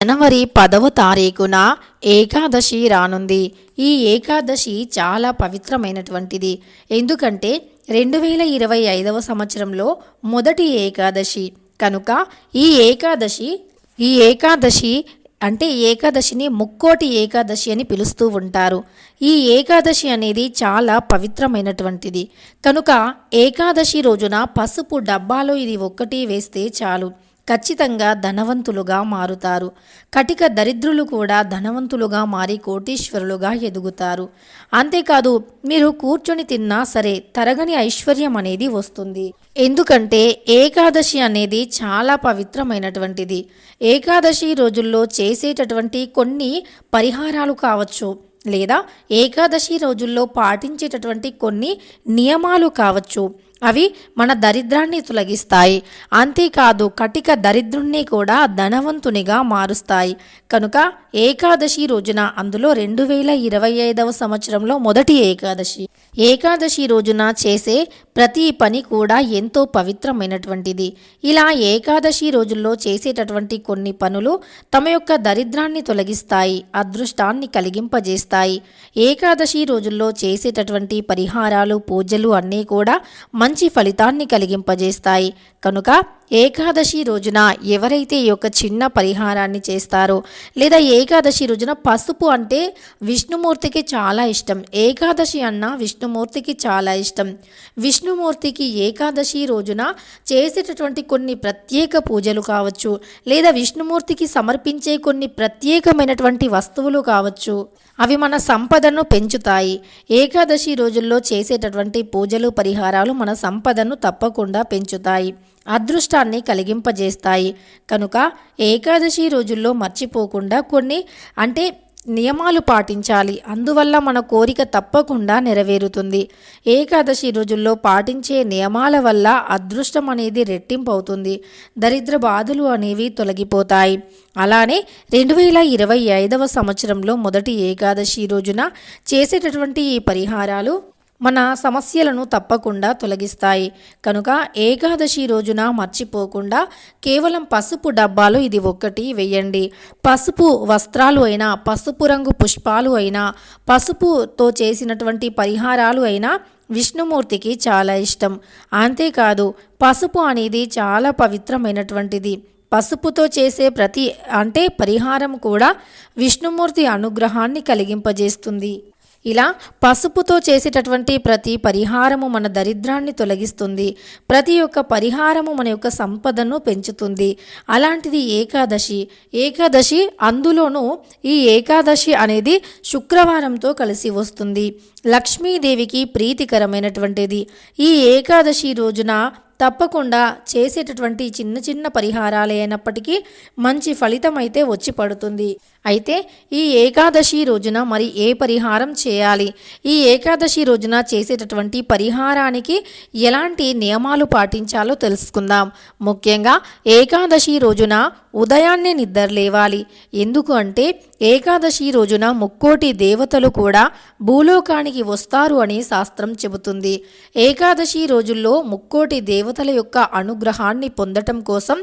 జనవరి పదవ తారీఖున ఏకాదశి రానుంది. ఈ ఏకాదశి చాలా పవిత్రమైనటువంటిది. ఎందుకంటే రెండు వేల ఇరవై ఐదవ సంవత్సరంలో మొదటి ఏకాదశి. కనుక ఈ ఏకాదశి ఈ ఏకాదశి అంటే ఏకాదశిని ముక్కోటి ఏకాదశి అని పిలుస్తూ ఉంటారు. ఈ ఏకాదశి అనేది చాలా పవిత్రమైనటువంటిది. కనుక ఏకాదశి రోజున పసుపు డబ్బాలో ఇది ఒక్కటి వేస్తే చాలు. ఖచ్చితంగా ధనవంతులుగా మారుతారు. కటిక దరిద్రులు కూడా ధనవంతులుగా మారి కోటీశ్వరులుగా ఎదుగుతారు. అంతేకాదు మీరు కూర్చొని తిన్నా సరే తరగని ఐశ్వర్యం అనేది వస్తుంది. ఎందుకంటే ఏకాదశి అనేది చాలా పవిత్రమైనటువంటిది. ఏకాదశి రోజుల్లో చేసేటటువంటి కొన్ని పరిహారాలు కావచ్చు లేదా ఏకాదశి రోజుల్లో పాటించేటటువంటి కొన్ని నియమాలు కావచ్చు. అవి మన దరిద్రాన్ని తొలగిస్తాయి. అంతేకాదు కటిక దరిద్రుణ్ణి కూడా ధనవంతునిగా మారుస్తాయి. కనుక ఏకాదశి రోజున అందులో రెండు వేల ఇరవై ఐదవ సంవత్సరంలో మొదటి ఏకాదశి. ఏకాదశి రోజున చేసే ప్రతి పని కూడా ఎంతో పవిత్రమైనటువంటిది. ఇలా ఏకాదశి రోజుల్లో చేసేటటువంటి కొన్ని పనులు తమ యొక్క దరిద్రాన్ని తొలగిస్తాయి అదృష్టాన్ని కలిగింపజేస్తాయి. ఏకాదశి రోజుల్లో చేసేటటువంటి పరిహారాలు పూజలు అన్నీ కూడా మంచి ఫలితాన్ని కలిగింపజేస్తాయి. కనుక ఏకాదశి రోజున ఎవరైతే ఈ యొక్క చిన్న పరిహారాన్ని చేస్తారో లేదా ఏకాదశి రోజున పసుపు అంటే విష్ణుమూర్తికి చాలా ఇష్టం. ఏకాదశి అన్న విష్ణుమూర్తికి చాలా ఇష్టం. విష్ణుమూర్తికి ఏకాదశి రోజున చేసేటటువంటి కొన్ని ప్రత్యేక పూజలు కావచ్చు లేదా విష్ణుమూర్తికి సమర్పించే కొన్ని ప్రత్యేకమైనటువంటి వస్తువులు కావచ్చు. అవి మన సంపదను పెంచుతాయి. ఏకాదశి రోజుల్లో చేసేటటువంటి పూజలు పరిహారాలు మన సంపదను తప్పకుండా పెంచుతాయి. అదృష్టాన్ని కలిగింపజేస్తాయి. కనుక ఏకాదశి రోజుల్లో మర్చిపోకుండా కొన్ని అంటే నియమాలు పాటించాలి. అందువల్ల మన కోరిక తప్పకుండా నెరవేరుతుంది. ఏకాదశి రోజుల్లో పాటించే నియమాల వల్ల అదృష్టం అనేది రెట్టింపు అవుతుంది దరిద్ర బాధలు అనేవి తొలగిపోతాయి. అలానే రెండు వేల ఇరవై ఐదవ సంవత్సరంలో మొదటి ఏకాదశి రోజున చేసేటటువంటి ఈ పరిహారాలు మన సమస్యలను తప్పకుండా తొలగిస్తాయి. కనుక ఏకాదశి రోజున మర్చిపోకుండా కేవలం పసుపు డబ్బాలు ఇది ఒక్కటి వేయండి. పసుపు వస్త్రాలు అయినా పసుపు రంగు పుష్పాలు అయినా పసుపుతో చేసినటువంటి పరిహారాలు అయినా విష్ణుమూర్తికి చాలా ఇష్టం. అంతేకాదు పసుపు అనేది చాలా పవిత్రమైనటువంటిది. పసుపుతో చేసే ప్రతి అంటే పరిహారం కూడా విష్ణుమూర్తి అనుగ్రహాన్ని కలిగింపజేస్తుంది. ఇలా పసుపుతో చేసేటటువంటి ప్రతి పరిహారము మన దరిద్రాన్ని తొలగిస్తుంది. ప్రతి ఒక్క పరిహారము మన యొక్క సంపదను పెంచుతుంది. అలాంటిది ఏకాదశి. ఏకాదశి అందులోనూ ఈ ఏకాదశి అనేది శుక్రవారంతో కలిసి వస్తుంది. లక్ష్మీదేవికి ప్రీతికరమైనటువంటిది. ఈ ఏకాదశి రోజున తప్పకుండా చేసేటటువంటి చిన్న చిన్న పరిహారాలే అయినప్పటికీ మంచి ఫలితం అయితే వచ్చి పడుతుంది. అయితే ఈ ఏకాదశి రోజున మరి ఏ పరిహారం చేయాలి? ఈ ఏకాదశి రోజున చేసేటటువంటి పరిహారానికి ఎలాంటి నియమాలు పాటించాలో తెలుసుకుందాం. ముఖ్యంగా ఏకాదశి రోజున ఉదయాన్నే నిద్ర లేవాలి. ఎందుకు అంటే ఏకాదశి రోజున ముక్కోటి దేవతలు కూడా భూలోకానికి వస్తారు అని శాస్త్రం చెబుతుంది. ఏకాదశి రోజుల్లో ముక్కోటి దేవతల యొక్క అనుగ్రహాన్ని పొందటం కోసం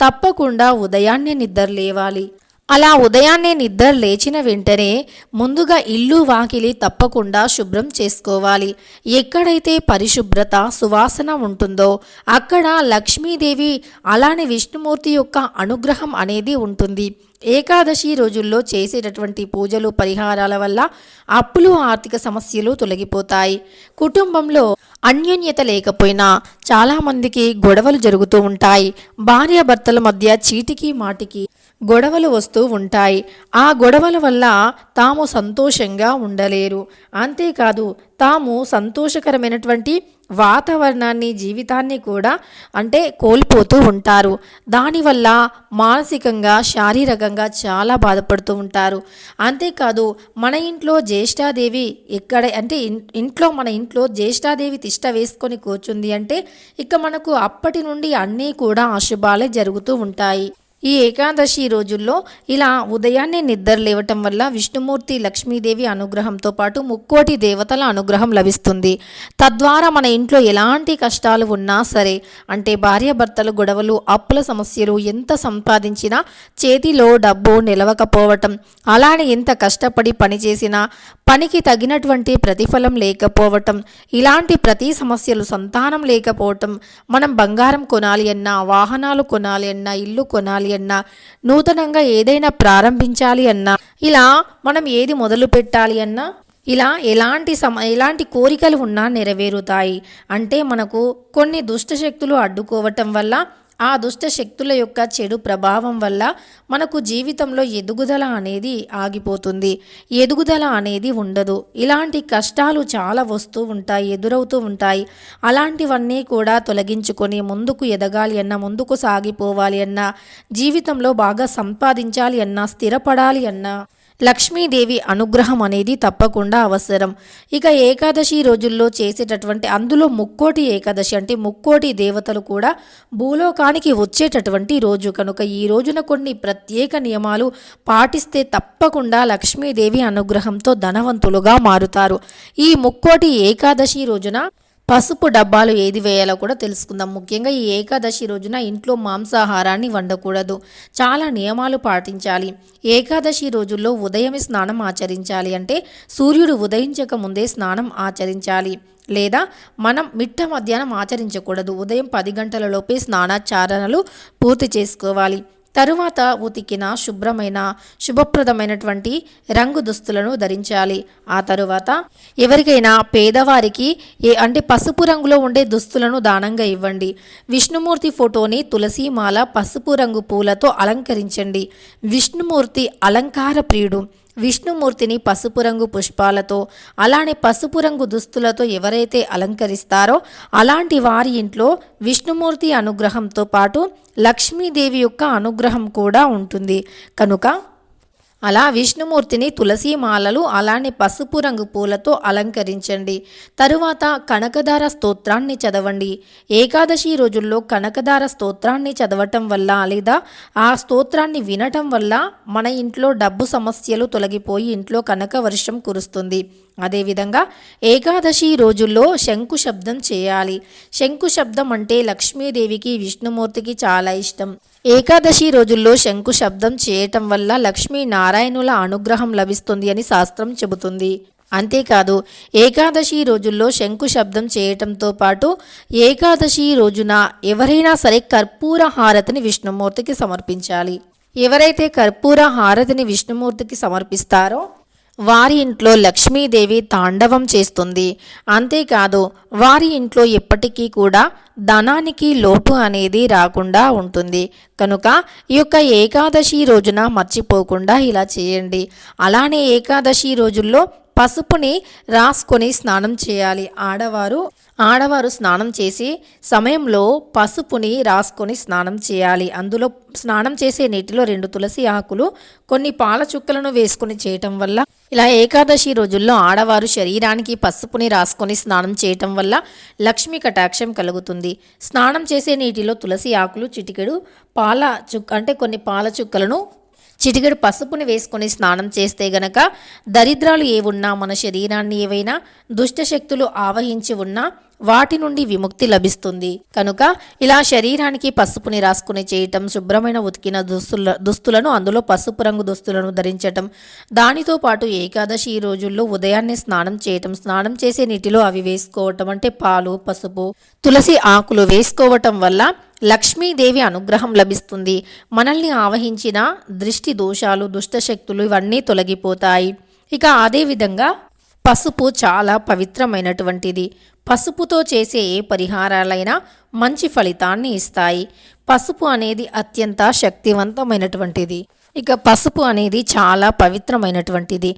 తప్పకుండా ఉదయాన్నే నిద్ర లేవాలి. అలా ఉదయాన్నే నిద్ర లేచిన వెంటనే ముందుగా ఇల్లు వాకిలి తప్పకుండా శుభ్రం చేసుకోవాలి. ఎక్కడైతే పరిశుభ్రత సువాసన ఉంటుందో అక్కడ లక్ష్మీదేవి అలానే విష్ణుమూర్తి యొక్క అనుగ్రహం అనేది ఉంటుంది. ఏకాదశి రోజుల్లో చేసేటటువంటి పూజలు పరిహారాల వల్ల అప్పులు ఆర్థిక సమస్యలు తొలగిపోతాయి. కుటుంబంలో అన్యోన్యత లేకపోయినా చాలామందికి గొడవలు జరుగుతూ ఉంటాయి. భార్యాభర్తల మధ్య చీటికి మాటికి గొడవలు వస్తూ ఉంటాయి. ఆ గొడవల వల్ల తాము సంతోషంగా ఉండలేరు. అంతేకాదు తాము సంతోషకరమైనటువంటి వాతావరణాన్ని జీవితాన్ని కూడా అంటే కోల్పోతూ ఉంటారు. దానివల్ల మానసికంగా శారీరకంగా చాలా బాధపడుతూ ఉంటారు. అంతేకాదు మన ఇంట్లో జ్యేష్ఠాదేవి ఎక్కడ అంటే ఇంట్లో మన ఇంట్లో జ్యేష్ఠాదేవి తిష్ట వేసుకొని కూర్చుంది అంటే ఇక మనకు అప్పటి నుండి అన్నీ కూడా అశుభాలే జరుగుతూ ఉంటాయి. ఈ ఏకాదశి రోజుల్లో ఇలా ఉదయాన్నే నిద్ర లేవటం వల్ల విష్ణుమూర్తి లక్ష్మీదేవి అనుగ్రహంతో పాటు ముక్కోటి దేవతల అనుగ్రహం లభిస్తుంది. తద్వారా మన ఇంట్లో ఎలాంటి కష్టాలు ఉన్నా సరే అంటే భార్యాభర్తల గొడవలు అప్పుల సమస్యలు ఎంత సంపాదించినా చేతిలో డబ్బు నిలవకపోవటం అలానే ఎంత కష్టపడి పనిచేసినా పనికి తగినటువంటి ప్రతిఫలం లేకపోవటం ఇలాంటి ప్రతి సమస్యలు సంతానం లేకపోవటం మనం బంగారం కొనాలి అన్నా వాహనాలు కొనాలి అన్నా ఇల్లు కొనాలి అన్నా నూతనంగా ఏదైనా ప్రారంభించాలి అన్నా ఇలా మనం ఏది మొదలు పెట్టాలి అన్నా ఇలా ఎలాంటి సమ ఎలాంటి కోరికలు ఉన్నా నెరవేరుతాయి. అంటే మనకు కొన్ని దుష్టశక్తులు అడ్డుకోవటం వల్ల ఆ దుష్ట శక్తుల యొక్క చెడు ప్రభావం వల్ల మనకు జీవితంలో ఎదుగుదల అనేది ఆగిపోతుంది. ఎదుగుదల అనేది ఉండదు. ఇలాంటి కష్టాలు చాలా వస్తూ ఉంటాయి ఎదురవుతూ ఉంటాయి. అలాంటివన్నీ కూడా తొలగించుకొని ముందుకు ఎదగాలి అన్నా ముందుకు సాగిపోవాలి అన్నా జీవితంలో బాగా సంపాదించాలి అన్నా స్థిరపడాలి అన్నా లక్ష్మీదేవి అనుగ్రహం అనేది తప్పకుండా అవసరం. ఇక ఏకాదశి రోజుల్లో చేసేటటువంటి అందులో ముక్కోటి ఏకాదశి అంటే ముక్కోటి దేవతలు కూడా భూలోకానికి వచ్చేటటువంటి రోజు. కనుక ఈ రోజున కొన్ని ప్రత్యేక నియమాలు పాటిస్తే తప్పకుండా లక్ష్మీదేవి అనుగ్రహంతో ధనవంతులుగా మారుతారు. ఈ ముక్కోటి ఏకాదశి రోజున పసుపు డబ్బాలు ఏది వేయాలో కూడా తెలుసుకుందాం. ముఖ్యంగా ఈ ఏకాదశి రోజున ఇంట్లో మాంసాహారాన్ని వండకూడదు. చాలా నియమాలు పాటించాలి. ఏకాదశి రోజుల్లో ఉదయమే స్నానం ఆచరించాలి అంటే సూర్యుడు ఉదయించక ముందే స్నానం ఆచరించాలి. లేదా మనం మిట్ట మధ్యాహ్నం ఆచరించకూడదు. ఉదయం పది గంటలలోపే స్నానాచారణలు పూర్తి చేసుకోవాలి. తరువాత ఉతికిన శుభ్రమైన శుభప్రదమైనటువంటి రంగు దుస్తులను ధరించాలి. ఆ తరువాత ఎవరికైనా పేదవారికి ఏ అంటే పసుపు రంగులో ఉండే దుస్తులను దానంగా ఇవ్వండి. విష్ణుమూర్తి ఫోటోని తులసీమాల పసుపు రంగు పూలతో అలంకరించండి. విష్ణుమూర్తి అలంకార ప్రియుడు. విష్ణుమూర్తిని పసుపు రంగు పుష్పాలతో అలానే పసుపు రంగు దుస్తులతో ఎవరైతే అలంకరిస్తారో అలాంటి వారి ఇంట్లో విష్ణుమూర్తి అనుగ్రహంతో పాటు లక్ష్మీదేవి యొక్క అనుగ్రహం కూడా ఉంటుంది. కనుక అలా విష్ణుమూర్తిని తులసి మాలలు అలానే పసుపు రంగు పూలతో అలంకరించండి. తరువాత కనకదార స్తోత్రాన్ని చదవండి. ఏకాదశి రోజుల్లో కనకదార స్తోత్రాన్ని చదవటం వల్ల లేదా ఆ స్తోత్రాన్ని వినటం వల్ల మన ఇంట్లో డబ్బు సమస్యలు తొలగిపోయి ఇంట్లో కనక వర్షం కురుస్తుంది. అదేవిధంగా ఏకాదశి రోజుల్లో శంకు శబ్దం చేయాలి. శంకు శబ్దం అంటే లక్ష్మీదేవికి విష్ణుమూర్తికి చాలా ఇష్టం. ఏకాదశి రోజుల్లో శంకు శబ్దం చేయటం వల్ల లక్ష్మీ నారాయణుల అనుగ్రహం లభిస్తుంది అని శాస్త్రం చెబుతుంది. అంతేకాదు ఏకాదశి రోజుల్లో శంకు శబ్దం చేయటంతో పాటు ఏకాదశి రోజున ఎవరైనా సరే కర్పూర హారతిని విష్ణుమూర్తికి సమర్పించాలి. ఎవరైతే కర్పూర హారతిని విష్ణుమూర్తికి సమర్పిస్తారో వారి ఇంట్లో లక్ష్మీదేవి తాండవం చేస్తుంది. అంతేకాదు వారి ఇంట్లో ఎప్పటికీ కూడా ధనానికి లోటు అనేది రాకుండా ఉంటుంది. కనుక ఈ యొక్క ఏకాదశి రోజున మర్చిపోకుండా ఇలా చేయండి. అలానే ఏకాదశి రోజుల్లో పసుపుని రాసుకొని స్నానం చేయాలి. ఆడవారు ఆడవారు స్నానం చేసి సమయంలో పసుపుని రాసుకొని స్నానం చేయాలి. అందులో స్నానం చేసే నీటిలో రెండు తులసి ఆకులు కొన్ని పాల చుక్కలను వేసుకొని చేయటం వల్ల ఇలా ఏకాదశి రోజుల్లో ఆడవారు శరీరానికి పసుపుని రాసుకొని స్నానం చేయటం వల్ల లక్ష్మీ కటాక్షం కలుగుతుంది. స్నానం చేసే నీటిలో తులసి ఆకులు చిటికెడు పాల చుక్క అంటే కొన్ని పాల చుక్కలను చిటికెడు పసుపుని వేసుకొని స్నానం చేస్తే గనక దరిద్రాలు ఏవున్నా మన శరీరాన్ని ఏవైనా దుష్టశక్తులు ఆవహించి ఉన్నా వాటి నుండి విముక్తి లభిస్తుంది. కనుక ఇలా శరీరానికి పసుపుని రాసుకుని చేయటం శుభ్రమైన ఉతికిన దుస్తుల దుస్తులను అందులో పసుపు రంగు దుస్తులను ధరించటం దానితో పాటు ఏకాదశి ఈ రోజుల్లో ఉదయాన్నే స్నానం చేయటం స్నానం చేసే నీటిలో అవి వేసుకోవటం అంటే పాలు పసుపు తులసి ఆకులు వేసుకోవటం వల్ల లక్ష్మీదేవి అనుగ్రహం లభిస్తుంది. మనల్ని ఆవహించిన దృష్టి దోషాలు దుష్టశక్తులు ఇవన్నీ తొలగిపోతాయి. ఇక అదేవిధంగా పసుపు చాలా పవిత్రమైనటువంటిది. పసుపుతో చేసే ఏ పరిహారాలైనా మంచి ఫలితాన్ని ఇస్తాయి. పసుపు అనేది అత్యంత శక్తివంతమైనటువంటిది. ఇక పసుపు అనేది చాలా పవిత్రమైనటువంటిది.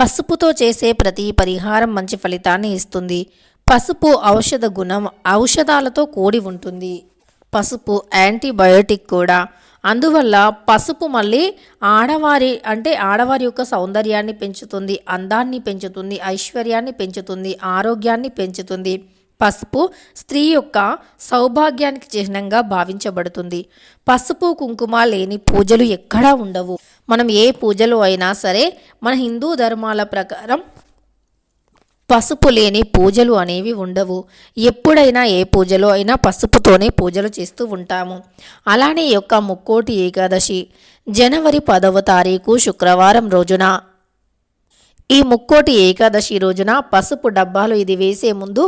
పసుపుతో చేసే ప్రతి పరిహారం మంచి ఫలితాన్ని ఇస్తుంది. పసుపు ఔషధ గుణం ఔషధాలతో కూడి ఉంటుంది. పసుపు యాంటీబయోటిక్ కూడా. అందువల్ల పసుపు మళ్ళీ ఆడవారి అంటే ఆడవారి యొక్క సౌందర్యాన్ని పెంచుతుంది అందాన్ని పెంచుతుంది ఐశ్వర్యాన్ని పెంచుతుంది ఆరోగ్యాన్ని పెంచుతుంది. పసుపు స్త్రీ యొక్క సౌభాగ్యానికి చిహ్నంగా భావించబడుతుంది. పసుపు కుంకుమ లేని పూజలు ఎక్కడా ఉండవు. మనం ఏ పూజలు అయినా సరే మన హిందూ ధర్మాల ప్రకారం పసుపు లేని పూజలు అనేవి ఉండవు. ఎప్పుడైనా ఏ పూజలో అయినా పసుపుతోనే పూజలు చేస్తూ ఉంటాము. అలానే యొక్క ముక్కోటి ఏకాదశి జనవరి పదవ తారీఖు శుక్రవారం రోజున. ఈ ముక్కోటి ఏకాదశి రోజున పసుపు డబ్బాలు ఇది వేసే ముందు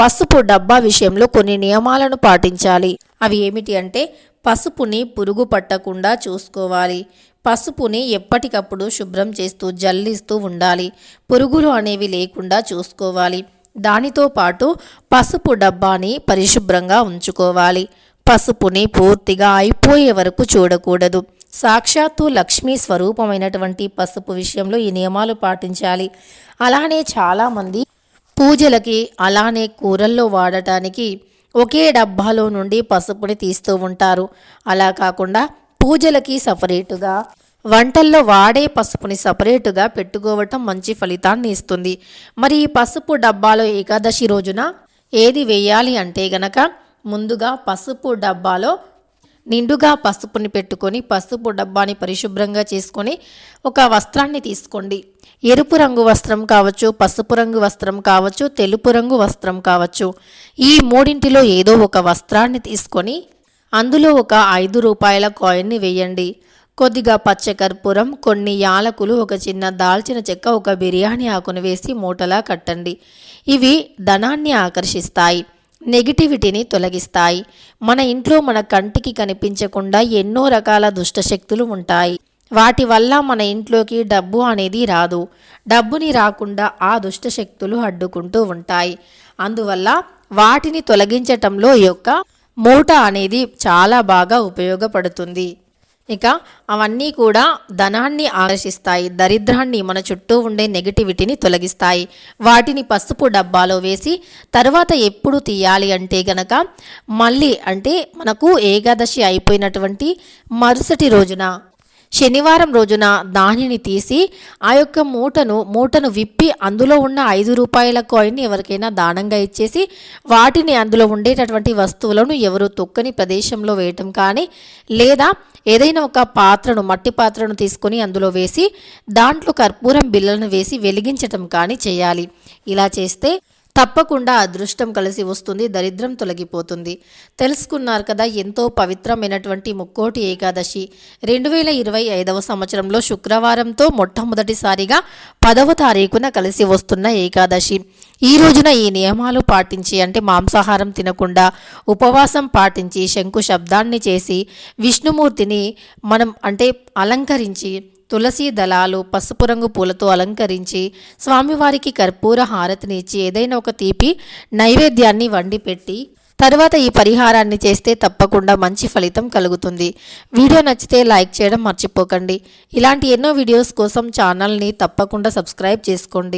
పసుపు డబ్బా విషయంలో కొన్ని నియమాలను పాటించాలి. అవి ఏమిటి అంటే పసుపుని పురుగు పట్టకుండా చూసుకోవాలి. పసుపుని ఎప్పటికప్పుడు శుభ్రం చేస్తూ జల్లిస్తూ ఉండాలి. పురుగులు అనేవి లేకుండా చూసుకోవాలి. దానితో పాటు పసుపు డబ్బాని పరిశుభ్రంగా ఉంచుకోవాలి. పసుపుని పూర్తిగా అయిపోయే వరకు చూడకూడదు. సాక్షాత్తు లక్ష్మీ స్వరూపమైనటువంటి పసుపు విషయంలో ఈ నియమాలు పాటించాలి. అలానే చాలామంది పూజలకి అలానే కూరల్లో వాడటానికి ఒకే డబ్బాలో నుండి పసుపుని తీస్తూ ఉంటారు. అలా కాకుండా పూజలకి సపరేటుగా వంటల్లో వాడే పసుపుని సపరేటుగా పెట్టుకోవటం మంచి ఫలితాన్ని ఇస్తుంది. మరి ఈ పసుపు డబ్బాలో ఏకాదశి రోజున ఏది వేయాలి అంటే గనక ముందుగా పసుపు డబ్బాలో నిండుగా పసుపుని పెట్టుకొని పసుపు డబ్బాని పరిశుభ్రంగా చేసుకొని ఒక వస్త్రాన్ని తీసుకోండి. ఎరుపు రంగు వస్త్రం కావచ్చు పసుపు రంగు వస్త్రం కావచ్చు తెలుపు రంగు వస్త్రం కావచ్చు. ఈ మూడింటిలో ఏదో ఒక వస్త్రాన్ని తీసుకొని అందులో ఒక ఐదు రూపాయల కాయిన్ని వేయండి. కొద్దిగా పచ్చకర్పూరం కొన్ని యాలకులు ఒక చిన్న దాల్చిన చెక్క ఒక బిర్యానీ ఆకును వేసి మూటలా కట్టండి. ఇవి ధనాన్ని ఆకర్షిస్తాయి. నెగిటివిటీని తొలగిస్తాయి. మన ఇంట్లో మన కంటికి కనిపించకుండా ఎన్నో రకాల దుష్టశక్తులు ఉంటాయి. వాటి వల్ల మన ఇంట్లోకి డబ్బు అనేది రాదు. డబ్బుని రాకుండా ఆ దుష్టశక్తులు అడ్డుకుంటూ ఉంటాయి. అందువల్ల వాటిని తొలగించటంలో యొక్క మూట అనేది చాలా బాగా ఉపయోగపడుతుంది. ఇక అవన్నీ కూడా ధనాన్ని ఆకర్షిస్తాయి దరిద్రాన్ని మన చుట్టూ ఉండే నెగిటివిటీని తొలగిస్తాయి. వాటిని పసుపు డబ్బాలో వేసి తర్వాత ఎప్పుడు తీయాలి అంటే గనక మళ్ళీ అంటే మనకు ఏకాదశి అయిపోయినటువంటి మరుసటి రోజున శనివారం రోజున దానిని తీసి ఆ యొక్క మూటను మూటను విప్పి అందులో ఉన్న ఐదు రూపాయల కాయిన్ని ఎవరికైనా దానంగా ఇచ్చేసి వాటిని అందులో ఉండేటటువంటి వస్తువులను ఎవరు తొక్కని ప్రదేశంలో వేయటం కానీ లేదా ఏదైనా ఒక పాత్రను మట్టి పాత్రను తీసుకొని అందులో వేసి దాంట్లో కర్పూరం బిళ్ళలను వేసి వెలిగించటం కానీ చేయాలి. ఇలా చేస్తే తప్పకుండా అదృష్టం కలిసి వస్తుంది దరిద్రం తొలగిపోతుంది. తెలుసుకున్నారు కదా ఎంతో పవిత్రమైనటువంటి ముక్కోటి ఏకాదశి. రెండు వేల ఇరవై ఐదవ సంవత్సరంలో శుక్రవారంతో మొట్టమొదటిసారిగా పదవ తారీఖున కలిసి వస్తున్న ఏకాదశి. ఈ రోజున ఈ నియమాలు పాటించి అంటే మాంసాహారం తినకుండా ఉపవాసం పాటించి శంకు శబ్దాన్ని చేసి విష్ణుమూర్తిని మనం అంటే అలంకరించి తులసి దళాలు పసుపు రంగు పూలతో అలంకరించి స్వామివారికి కర్పూర హారతిని ఇచ్చి ఏదైనా ఒక తీపి నైవేద్యాన్ని వండి పెట్టి తర్వాత ఈ పరిహారాన్ని చేస్తే తప్పకుండా మంచి ఫలితం కలుగుతుంది. వీడియో నచ్చితే లైక్ చేయడం మర్చిపోకండి. ఇలాంటి ఎన్నో వీడియోస్ కోసం ఛానల్ని తప్పకుండా సబ్స్క్రైబ్ చేసుకోండి.